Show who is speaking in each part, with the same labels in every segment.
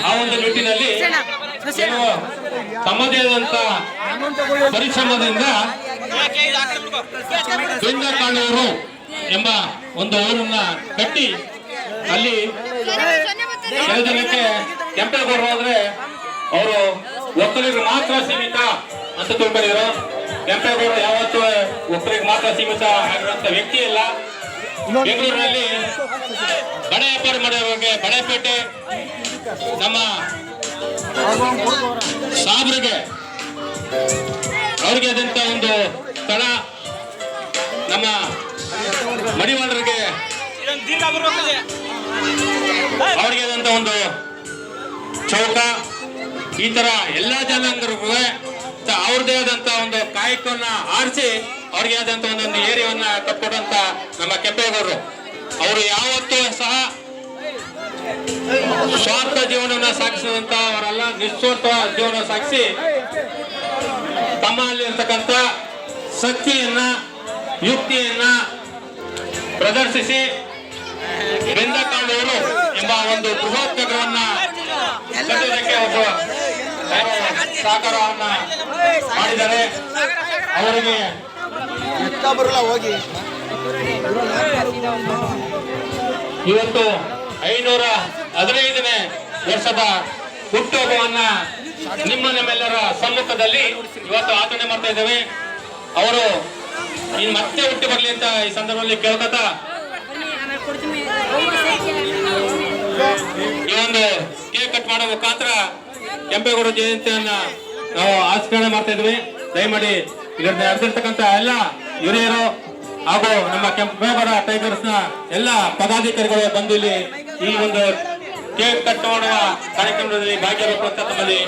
Speaker 1: ಆ ಒಂದು ನಿಟ್ಟಿನಲ್ಲಿ ತಮ್ಮದೇ ಆದಂತ ಪರಿಶ್ರಮದಿಂದ ಕಾಣುವರು ಎಂಬ ಒಂದು ಊರನ್ನ ಕಟ್ಟಿ ಅಲ್ಲಿ ಜನಕ್ಕೆ ಕೆಂಪೇಗೌಡರು ಆದ್ರೆ ಅವರು ಒಕ್ಕಲಿಗರು ಮಾತ್ರ ಸೀಮಿತ ಅಂತ ತಿಳ್ಕೊಂಡಿದ್ರು. ಕೆಂಪೇಗೌಡರು ಯಾವತ್ತೂ ಒಕ್ಕಲಿಗೆ ಮಾತ್ರ ಸೀಮಿತ ಆಗಿರುವಂತ ವ್ಯಕ್ತಿ ಇಲ್ಲ ಬೆಂಗಳೂರಿನಲ್ಲಿ ಬಡ ವ್ಯಾಪಾರ ಮಾಡೋರಿಗೆ ಬಡಪೇಟೆ ನಮ್ಮ ಸಾಬ್ರಿಗೆ, ಅವ್ರಿಗೆ ಆದಂತ ಒಂದು ಸ್ಥಳ ನಮ್ಮ ಮಡಿವಾಳರಿಗೆ ಅವ್ರಿಗೆ ಆದಂತ ಒಂದು ಚೌಕ, ಈ ತರ ಎಲ್ಲಾ ಜನಾಂಗರಿಗೂ ಅವ್ರದೇ ಆದಂತ ಒಂದು ಕಾಯಕವನ್ನ ಆರಿಸಿ ಅವ್ರಿಗೆ ಆದಂತ ಒಂದೊಂದು ಏರಿಯಾವನ್ನ ಕಟ್ಕೊಟ್ಟಂತ ನಮ್ಮ ಕೆಂಪೇಗೌಡರು. ಅವರು ಯಾವತ್ತೂ ಸಹ ಸ್ವಾರ್ಥ ಜೀವನವನ್ನ ಸಾಗಿಸಿದಂತ ಅವರೆಲ್ಲ, ನಿಸ್ವಾರ್ಥ ಜೀವನ ಸಾಗಿಸಿ ತಮ್ಮಲ್ಲಿ ಇರ್ತಕ್ಕಂಥ ಶಕ್ತಿಯನ್ನ, ಯುಕ್ತಿಯನ್ನ ಪ್ರದರ್ಶಿಸಿ ಬೆಂದಕಾಂಡವರು ಎಂಬ ಒಂದು ಬೃಹತ್ ನಗರವನ್ನ ಒಬ್ಬ ಸಹಕಾರವನ್ನ ಮಾಡಿದ್ದಾರೆ. ಅವರಿಗೆ
Speaker 2: ಬರಲ್ಲ ಹೋಗಿ.
Speaker 1: ಇವತ್ತು ಐನೂರ ಹದಿನೈದನೇ ವರ್ಷದ ಹುಟ್ಟುಹಬ್ಬವನ್ನ ನಿಮ್ಮ ನಮ್ಮೆಲ್ಲರ ಸಮ್ಮುಖದಲ್ಲಿ ಇವತ್ತು ಆಚರಣೆ ಮಾಡ್ತಾ ಇದ್ದೇವೆ. ಅವರು ಇನ್ ಮತ್ತೆ ಹುಟ್ಟಿ ಬರಲಿ ಅಂತ ಈ ಸಂದರ್ಭದಲ್ಲಿ ಕೇಳ್ಕೊತಾ ಈ ಒಂದು ಕೇಕ್ ಕಟ್ ಮಾಡೋ ಮುಖಾಂತರ ಕೆಂಪೇಗೌಡ ಜಯಂತಿಯನ್ನ ನಾವು ಆಚರಣೆ ಮಾಡ್ತಾ ಇದ್ವಿ. ದಯಮಾಡಿ ಇದರಿಂದ ನಡೆದಿರ್ತಕ್ಕಂಥ ಎಲ್ಲ ಹಿರಿಯರು ಹಾಗೂ ನಮ್ಮ ಕೆಂಪೇಗೌಡ ಟೈಗರ್ಸ್ನ ಎಲ್ಲ ಪದಾಧಿಕಾರಿಗಳು ಬಂದು ಇಲ್ಲಿ ಈ ಒಂದು ಕೇಕ್ ಕಟ್ ಮಾಡುವ ಕಾರ್ಯಕ್ರಮದಲ್ಲಿ ಭಾಗಿಯಾಗಬೇಕು ಅಂತ ತಮ್ಮಲ್ಲಿ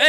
Speaker 3: ಏ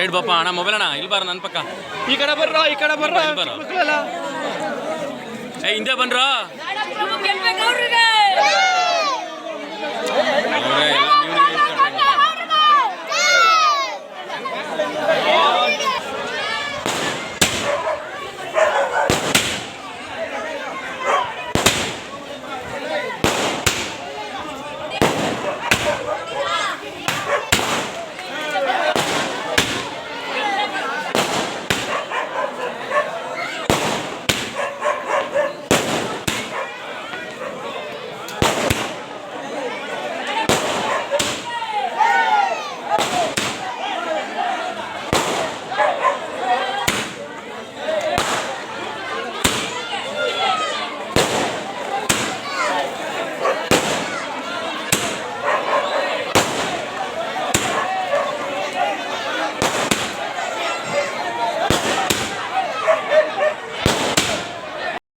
Speaker 3: ಸೈಡ್ ಬಾಪ ಅಣ್ಣ ಮೊಬೈಲ್ ಅಣ್ಣ ಇಲ್ಲಿ ಬಾರ ನನ್ನ ಪಕ್ಕ
Speaker 2: ಈ ಕಡೆ ಬರ್ರೋ ಈ ಕಡೆ ಬರ್ರೋ
Speaker 3: ಇಲ್ಲಿ ಬಾರೋ. ಏ ಹಿಂದೆ ಬನ್ರೋ